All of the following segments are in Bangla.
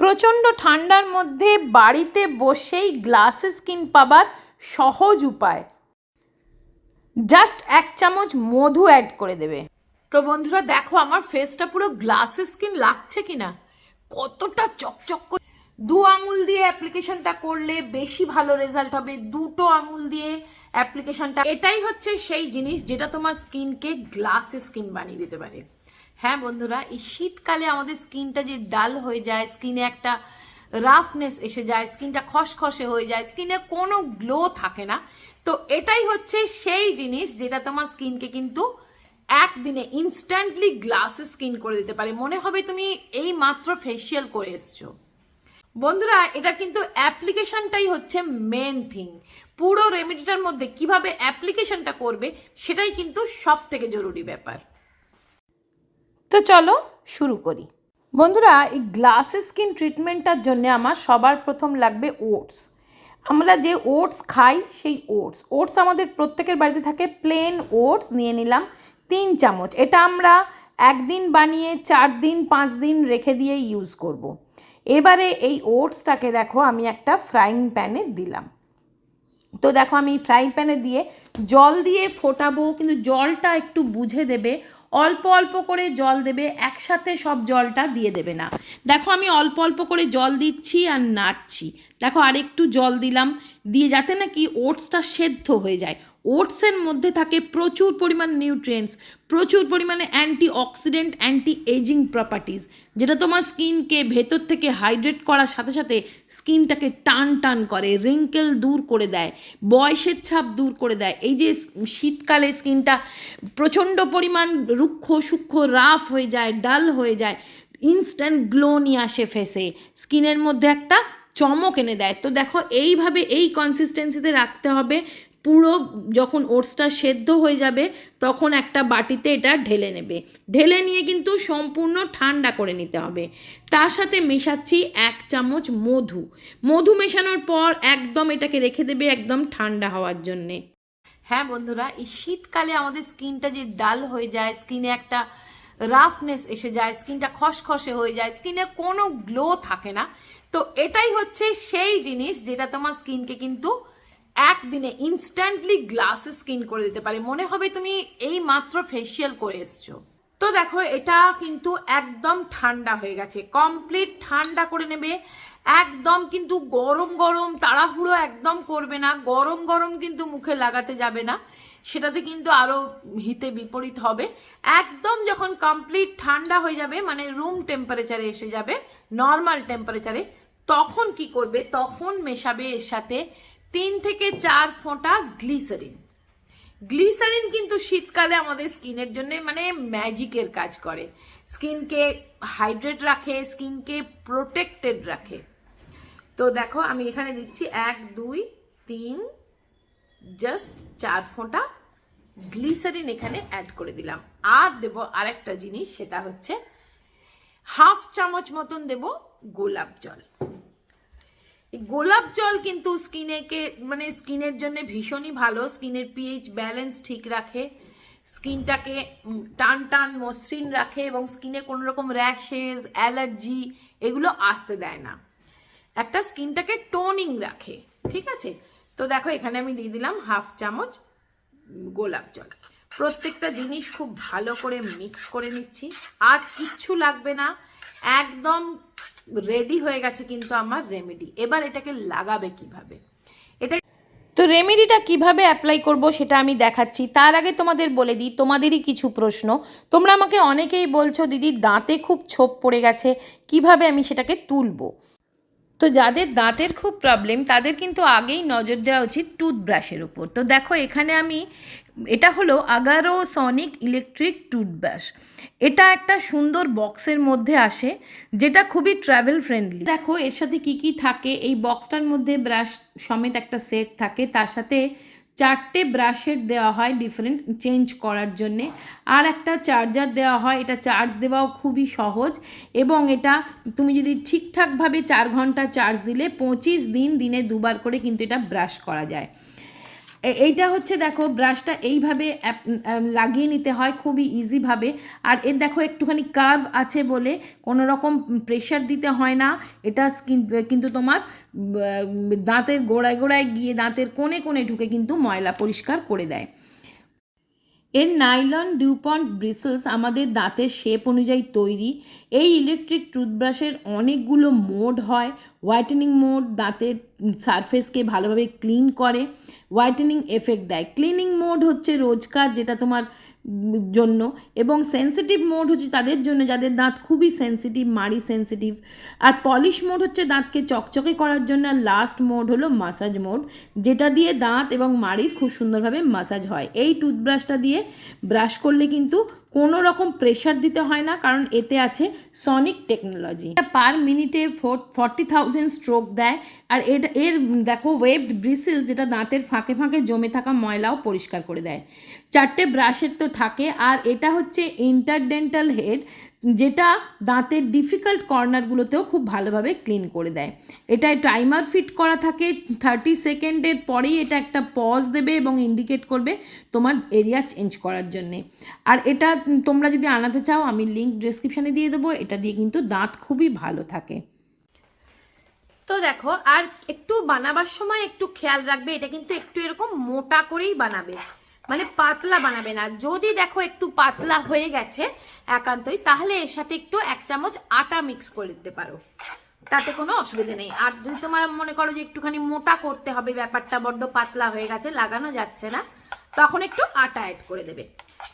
প্রচণ্ড ঠান্ডার মধ্যে বাড়িতে বসেই গ্লাসে স্কিন পাবার সহজ উপায়। জাস্ট এক চামচ মধু অ্যাড করে দেবে। তো বন্ধুরা, দেখো আমার ফেসটা পুরো গ্লাসে স্কিন লাগছে কিনা? কতটা চকচক করে দু আঙুল দিয়ে অ্যাপ্লিকেশনটা করলে বেশি ভালো রেজাল্ট হবে। দুটো আঙুল দিয়ে অ্যাপ্লিকেশনটা এটাই হচ্ছে সেই জিনিস যেটা তোমার স্কিনকে গ্লাসে স্কিন বানিয়ে দিতে পারে। হ্যাঁ বন্ধুরা, এই শীতকালে আমাদের স্কিনটা যে ডাল হয়ে যায়, স্কিনে একটা রাফনেস এসে যায়, স্কিনটা খসখসে হয়ে যায়, স্কিনে কোনো গ্লো থাকে না। তো এটাই হচ্ছে সেই জিনিস যেটা তোমার স্কিনকে কিন্তু একদিনে ইনস্ট্যান্টলি গ্লাসে স্কিন করে দিতে পারে। মনে হবে তুমি এই মাত্র ফেসিয়াল করে এসছো। বন্ধুরা, এটা কিন্তু অ্যাপ্লিকেশনটাই হচ্ছে মেন থিং পুরো রেমেডিটার মধ্যে কীভাবে অ্যাপ্লিকেশনটা করবে, সেটাই কিন্তু সব থেকে জরুরি ব্যাপার। তো চলো শুরু করি। বন্ধুরা, এই গ্লাসে স্কিন ট্রিটমেন্টটার জন্য আমার সবার প্রথম লাগবে ওটস আমরা যে ওটস খাই, সেই ওটস ওটস আমাদের প্রত্যেকের বাড়িতে থাকে প্লেন ওটস নিয়ে নিলাম তিন চামচ। এটা আমরা একদিন বানিয়ে, চার দিন, পাঁচ দিন রেখে দিয়ে ইউজ করব। এবারে এই ওটসটাকে দেখো, আমি একটা ফ্রাইং প্যানে দিলাম। তো দেখো, আমি ফ্রাইং প্যানে দিয়ে জল দিয়ে ফোটাবো, কিন্তু জলটা একটু বুঝে দেবে অল্প অল্প করে জল দেবে, একসাথে সব জলটা দিয়ে দেবে না। দেখো আমি অল্প অল্প করে জল দিচ্ছি আর নাড়ছি। দেখো আরেকটু জল দিলাম, দিয়ে যাতে নাকি ওটসটা সেদ্ধ হয়ে যায়। ওটসের মধ্যে থাকে প্রচুর পরিমাণ নিউট্রিয়েন্টস প্রচুর পরিমাণে antioxidant anti ageing properties যেটা তোমার স্কিনকে ভেতর থেকে হাইড্রেট করার সাথে সাথে স্কিনটাকে টান টান করে রিঙ্কেল দূর করে দেয়, বয়সের ছাপ দূর করে দেয়। এই যে শীতকালে স্কিনটা প্রচণ্ড পরিমাণ রুক্ষ, সূক্ষ্ম রাফ হয়ে যায় ডাল হয়ে যায় ইনস্ট্যান্ট গ্লো নিয়ে আসে ফেসে স্কিনের মধ্যে একটা চমক এনে দেয়। তো দেখো, এইভাবে এই কনসিস্টেন্সিতে রাখতে হবে। পুরো যখন ওটসটা সেদ্ধ হয়ে যাবে, তখন একটা বাটিতে এটা ঢেলে নেবে। ঢেলে নিয়ে কিন্তু সম্পূর্ণ ঠান্ডা করে নিতে হবে। তার সাথে মেশাচ্ছি এক চামচ মধু। মধু মেশানোর পর একদম এটাকে রেখে দেবে একদম ঠান্ডা হওয়ার জন্যে। হ্যাঁ বন্ধুরা, এই শীতকালে আমাদের স্কিনটা যে ডাল হয়ে যায়, স্কিনে একটা রাফনেস এসে যায়, স্কিনটা খসখসে হয়ে যায়, স্কিনে কোনো গ্লো থাকে না। তো এটাই হচ্ছে সেই জিনিস যেটা তোমার স্কিনকে কিন্তু একদিনে ইনস্ট্যান্টলি গ্লাসে স্কিন করে দিতে পারে। মনে হবে তুমি এই মাত্র ফেসিয়াল করে এসছো। তো দেখো, এটা কিন্তু একদম ঠান্ডা হয়ে গেছে। কমপ্লিট ঠান্ডা করে নেবে। একদম কিন্তু গরম গরম তাড়াহুড়ো একদম করবে না। গরম গরম কিন্তু মুখে লাগাতে যাবে না। সেটাতে কিন্তু আরও হিতে বিপরীত হবে। একদম যখন কমপ্লিট ঠান্ডা হয়ে যাবে মানে রুম টেম্পারেচারে এসে যাবে নর্মাল টেম্পারেচারে তখন কি করবে? তখন মেশাবে এর সাথে তিন থেকে চার ফোঁটা গ্লিসারিন। গ্লিসারিন কিন্তু শীতকালে আমাদের স্কিনের জন্য মানে ম্যাজিকের কাজ করে। স্কিনকে হাইড্রেট রাখে, স্কিনকে প্রোটেক্টেড রাখে। তো দেখো, আমি এখানে দিচ্ছি এক, দুই, তিন, জাস্ট চার ফোঁটা গ্লিসারিন এখানে অ্যাড করে দিলাম। আর দেব আরেকটা জিনিস, সেটা হচ্ছে হাফ চামচ মতন দেব গোলাপ জল। গোলাপ জল কিন্তু স্কিনেকে মানে স্কিনের জন্য ভীষণই ভালো, স্কিনের পিএইচ ব্যালেন্স ঠিক রাখে, স্কিনটাকে টান টান মসৃণ রাখে এবং স্কিনে কোনো রকম র্যাশেস অ্যালার্জি এগুলো আসতে দেয় না। একটা স্কিনটাকে টোনিং রাখে, ঠিক আছে? তো দেখো এখানে আমি দিয়ে দিলাম হাফ চামচ গোলাপ জল। প্রত্যেকটা জিনিস খুব ভালো করে মিক্স করে নিচ্ছি, আর কিচ্ছু লাগবে না, একদম রেডি হয়ে গেছে কিন্তু আমার রেমেডি এবার এটাকে লাগাবে কীভাবে? এটা তো রেমেডিটা কীভাবে অ্যাপ্লাই করব সেটা আমি দেখাচ্ছি। তার আগে তোমাদের বলে দিই, তোমাদেরই কিছু প্রশ্ন। তোমরা আমাকে অনেকেই বলছো, দিদি, দাঁতে খুব ছোপ পড়ে গেছে, কীভাবে আমি সেটাকে তুলবো? তো যাদের দাঁতের খুব প্রবলেম তাদের কিন্তু আগেই নজর দেওয়া উচিত টুথব্রাশের উপর। তো দেখো, এখানে আমি, এটা হলো আগারো সনিক ইলেকট্রিক টুথব্রাশ এটা একটা সুন্দর বক্সের মধ্যে আসে, যেটা খুবই ট্রাভেল ফ্রেন্ডলি দেখো, এর সাথে কি কি থাকে? এই বক্সটার মধ্যে ব্রাশ সমেত একটা সেট থাকে, তার সাথে চারটে ব্রাশের দেওয়া হয় ডিফারেন্ট চেঞ্জ করার জন্যে। আর একটা চার্জার দেওয়া হয়, এটা চার্জ দেওয়াও খুবই সহজ। এবং এটা তুমি যদি ঠিকঠাকভাবে চার ঘণ্টা চার্জ দিলে পঁচিশ দিন, দিনে দুবার করে কিন্তু এটা ব্রাশ করা যায়। এইটা হচ্ছে দেখো ব্রাশটা এইভাবে লাগিয়ে নিতে হয় খুবই ইজিভাবে আর এর দেখো একটুখানি কার্ভ আছে বলে কোনো রকম প্রেশার দিতে হয় না। এটা কিন্তু তোমার দাঁতের গোড়ায় গোড়ায় গিয়ে দাঁতের কোণে কোণে ঢুকে কিন্তু ময়লা পরিষ্কার করে দেয়। এর নাইলন ডিউপন্ট ব্রিসেলস আমাদের দাঁতের শেপ অনুযায়ী তৈরি। এই ইলেকট্রিক টুথব্রাশের অনেকগুলো মোড হয়। হোয়াইটেনিং মোড দাঁতের সারফেসকে ভালোভাবে ক্লিন করে। হোয়াইটেনিং এফেক্ট দেয়। ক্লিনিং মোড হচ্ছে রোজকার, যেটা তোমার জন্য এবং সেন্সিটিভ মোড হচ্ছে তাদের জন্য, যাদের দাঁত খুবই সেন্সিটিভ মাড়ি সেন্সিটিভ আর পলিশ মোড হচ্ছে দাঁতকে চকচকে করার জন্য, আর লাস্ট মোড হলো মাসাজ মোড যেটা দিয়ে দাঁত এবং মাড়ির খুব সুন্দরভাবে মাসাজ হয়। এই টুথব্রাশটা দিয়ে ব্রাশ করলে কিন্তু কোনো রকম প্রেশার দিতে হয় না, কারণ এতে আছে সনিক টেকনোলজি পার মিনিটে ফোর ফর্টি থাউজেন্ড স্ট্রোক দেয়, আর এটা এর দেখো ওয়েবড ব্রিসেল যেটা দাঁতের ফাঁকে ফাঁকে জমে থাকা ময়লাও পরিষ্কার করে দেয়। চারটে ব্রাশের তো থাকে, আর এটা হচ্ছে ইন্টারডেন্টাল হেড যেটা দাঁতের ডিফিকাল্ট কর্নারগুলোতেও খুব ভালোভাবে ক্লিন করে দেয়। এটায় টাইমার ফিট করা থাকে থার্টি সেকেন্ডের পরেই এটা একটা পজ দেবে এবং ইন্ডিকেট করবে তোমার এরিয়া চেঞ্জ করার জন্যে। আর এটা তোমরা যদি আনাতে চাও, আমি লিঙ্ক ডিসক্রিপশানে দিয়ে দেবো, এটা দিয়ে কিন্তু দাঁত খুবই ভালো থাকে। তো দেখো, আর একটু বানাবার সময় একটু খেয়াল রাখবে, এটা কিন্তু একটু এরকম মোটা করেই বানাবে। মানে পাতলা বানাবে না যদি দেখো একটু পাতলা হয়ে গেছে একান্তই, তাহলে এর সাথে একটু এক চামচ আটা মিক্স করে দিতে পারো। তাতে কোনো অসুবিধা নেই। আর যদি তোমার মনে করো যে একটুখানি মোটা করতে হবে, ব্যাপারটা বড্ড পাতলা হয়ে গেছে, লাগানো যাচ্ছে না, তখন একটু আটা অ্যাড করে দেবে।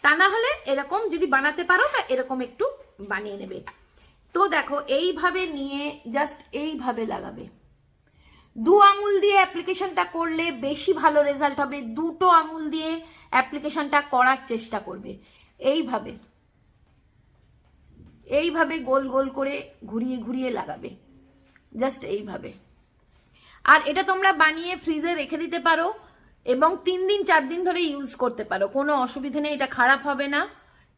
তা না হলে এরকম যদি বানাতে পারো, তা এরকম একটু বানিয়ে নেবে। তো দেখো, এইভাবে নিয়ে জাস্ট এইভাবে লাগাবে। দু আঙুল দিয়ে অ্যাপ্লিকেশনটা করলে বেশি ভালো রেজাল্ট হবে। দুটো আঙুল দিয়ে অ্যাপ্লিকেশনটা করার চেষ্টা করবে। এইভাবে এইভাবে গোল গোল করে ঘুরিয়ে ঘুরিয়ে লাগাবে। জাস্ট এইভাবে। আর এটা তোমরা বানিয়ে ফ্রিজে রেখে দিতে পারো এবং তিন দিন, চার দিন ধরে ইউজ করতে পারো। কোনো অসুবিধা নেই, এটা খারাপ হবে না।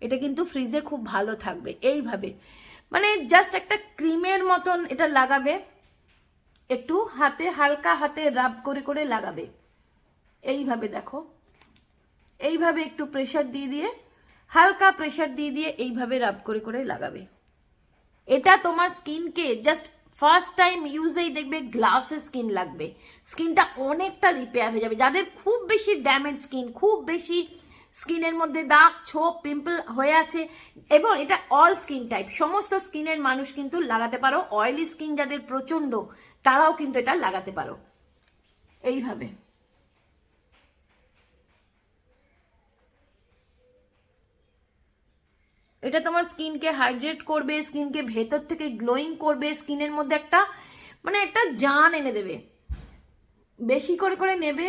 এটা কিন্তু ফ্রিজে খুব ভালো থাকবে। এইভাবে। মানে জাস্ট একটা ক্রিমের মতন এটা লাগাবে। একটু হাতে, হালকা হাতে রাব করে করে লাগাবে। এইভাবে দেখো। এইভাবে একটু প্রেশার দিয়ে দিয়ে, হালকা প্রেশার দিয়ে দিয়ে এইভাবে রাব করে করে লাগাবে। এটা তোমার স্কিনকে জাস্ট ফার্স্ট টাইম ইউজেই দেখবে গ্লাসে স্কিন লাগবে। স্কিনটা অনেকটা রিপেয়ার হয়ে যাবে। যাদের খুব বেশি ড্যামেজ স্কিন খুব বেশি স্কিনের মধ্যে দাগ, ছোপ পিম্পল হয়ে আছে, এবং এটা অল স্কিন টাইপ সমস্ত স্কিনের মানুষ কিন্তু লাগাতে পারো। অয়েলি স্কিন যাদের প্রচণ্ড, তারাও কিন্তু এটা লাগাতে পারো। এইভাবে। এটা তোমার স্কিনকে হাইড্রেট করবে, স্কিনকে ভেতর থেকে গ্লোয়িং করবে, স্কিনের মধ্যে একটা মানে একটা জান এনে দেবে। বেশি করে করে নেবে,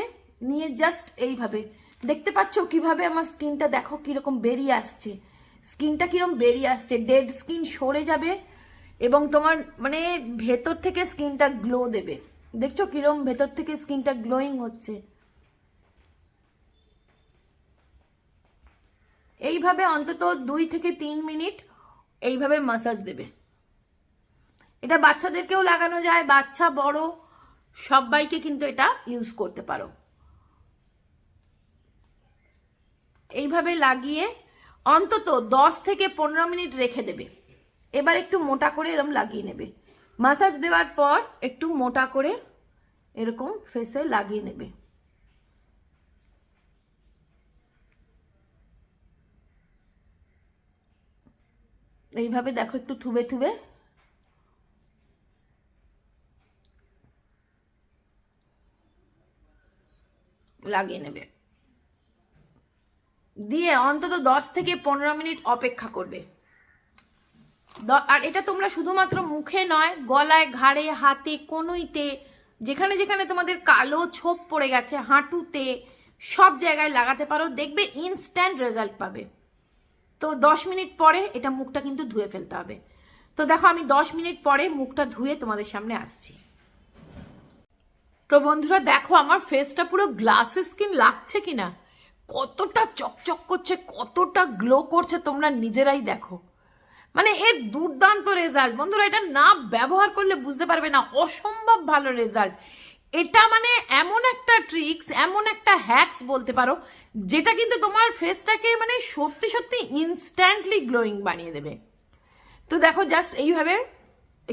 নিয়ে জাস্ট এইভাবে। দেখতে পাচ্ছ কীভাবে আমার স্কিনটা দেখো কীরকম বেরিয়ে আসছে। স্কিনটা কীরকম বেরিয়ে আসছে ডেড স্কিন সরে যাবে এবং তোমার মানে ভেতর থেকে স্কিনটা গ্লো দেবে। দেখছ কিরম ভেতর থেকে স্কিনটা গ্লোয়িং হচ্ছে। এইভাবে অন্তত দুই থেকে তিন মিনিট এইভাবে মাসাজ দেবে। এটা বাচ্চাদেরকেও লাগানো যায়, বাচ্চা, বড়, সবাইকে কিন্তু এটা ইউজ করতে পারো। এইভাবে লাগিয়ে অন্তত দশ থেকে পনেরো মিনিট রেখে দেবে। এবার একটু মোটা করে এরকম লাগিয়ে নেবে। মাসাজ দেওয়ার পর একটু মোটা করে এরকম ফেসে লাগিয়ে নেবে। এইভাবে দেখো একটু থুবে থুবে। লাগিয়ে নেবে। দিয়ে অন্তত দশ থেকে পনেরো মিনিট অপেক্ষা করবে। আর এটা তোমরা শুধুমাত্র মুখে নয়, গলায়, ঘাড়ে, হাতে, কনুইতে, যেখানে যেখানে তোমাদের কালো ছোপ পড়ে গেছে, হাঁটুতে, সব জায়গায় লাগাতে পারো। দেখবে ইনস্ট্যান্ট রেজাল্ট পাবে। তো দশ মিনিট পরে এটা মুখটা কিন্তু ধুয়ে ফেলতে হবে। তো দেখো আমি দশ মিনিট পরে মুখটা ধুয়ে তোমাদের সামনে আসছি। তো বন্ধুরা দেখো আমার ফেসটা পুরো গ্লাসে স্কিন লাগছে কিনা? কতটা চকচক করছে, কতটা গ্লো করছে তোমরা নিজেরাই দেখো। মানে এর দুর্দান্ত রেজাল্ট বন্ধুরা এটা না ব্যবহার করলে বুঝতে পারবে না। অসম্ভব ভালো রেজাল্ট এটা মানে এমন একটা ট্রিক্স এমন একটা হ্যাকস বলতে পারো, যেটা কিন্তু তোমার ফেসটাকে মানে সত্যি সত্যি ইনস্ট্যান্টলি গ্লোয়িং বানিয়ে দেবে। তো দেখো জাস্ট এইভাবে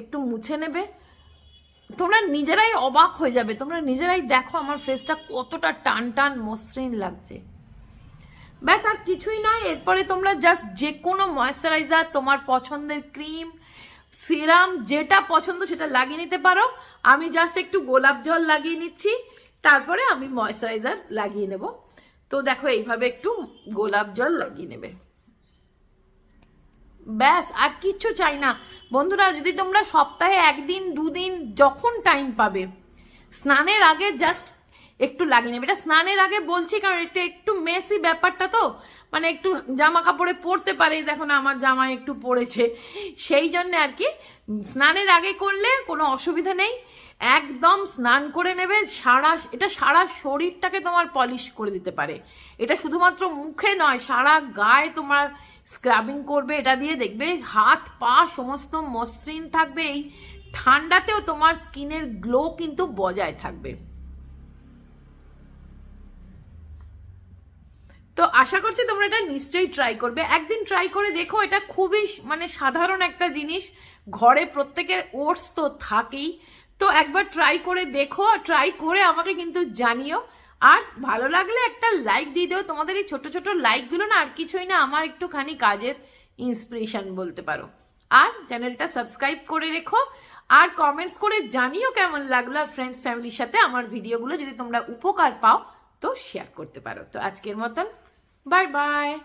একটু মুছে নেবে। তোমরা নিজেরাই অবাক হয়ে যাবে, তোমরা নিজেরাই দেখো আমার ফেসটা কতটা টান টান মসৃণ লাগছে। ব্যাস, আর কিছুই নয়, এরপরে তোমরা জাস্ট যে কোনো ময়শ্চারাইজার তোমার পছন্দের ক্রিম সিরাম যেটা পছন্দ সেটা লাগিয়ে নিতে পারো। আমি জাস্ট একটু গোলাপ জল লাগিয়ে নিচ্ছি। তারপরে আমি ময়শ্চারাইজার লাগিয়ে নেব। তো দেখো এইভাবে একটু গোলাপ জল লাগিয়ে নেবে। ব্যাস, আর কিচ্ছু চাই না। বন্ধুরা, যদি তোমরা সপ্তাহে একদিন, দুদিন যখন টাইম পাবে, স্নানের আগে জাস্ট একটু লাগিয়ে নেবে। এটা স্নানের আগে বলছি, কারণ এটা একটু মেসি ব্যাপারটা তো। মানে একটু জামা কাপড়ে পরতে পারে, দেখো না, আমার জামা একটু পড়েছে সেই জন্য আর কি, স্নানের আগে করলে কোনো অসুবিধা নেই। একদম স্নান করে নেবে, সারা, এটা সারা শরীরটাকে তোমার পলিশ করে দিতে পারে। এটা শুধুমাত্র মুখে নয়, সারা গায়ে তোমার স্ক্রাবিং করবে, এটা দিয়ে দেখবে হাত, পা, সমস্ত মসৃণ থাকবে। এই ঠান্ডাতেও তোমার স্কিনের গ্লো কিন্তু বজায় থাকবে। তো আশা করছি তোমরা এটা নিশ্চয়ই ট্রাই করবে। একদিন ট্রাই করে দেখো, এটা খুবই মানে সাধারণ একটা জিনিস। ঘরে প্রত্যেকের ওটস তো থাকেই। তো একবার ট্রাই করে দেখো, আর ট্রাই করে আমাকে কিন্তু জানিও। আর ভালো লাগলে একটা লাইক দিয়ে দিও। তোমাদের এই ছোট ছোট লাইকগুলো না, আর কিছুই না, আমার একটুখানি কাজের ইন্সপিরেশন বলতে পারো। আর চ্যানেলটা সাবস্ক্রাইব করে রেখো। আর কমেন্টস করে জানিও কেমন লাগল, আর ফ্রেন্ডস ফ্যামিলির সাথে আমার ভিডিওগুলো যদি তোমরা উপকার পাও, তো শেয়ার করতে পারো। তো আজকের মতন Bye bye.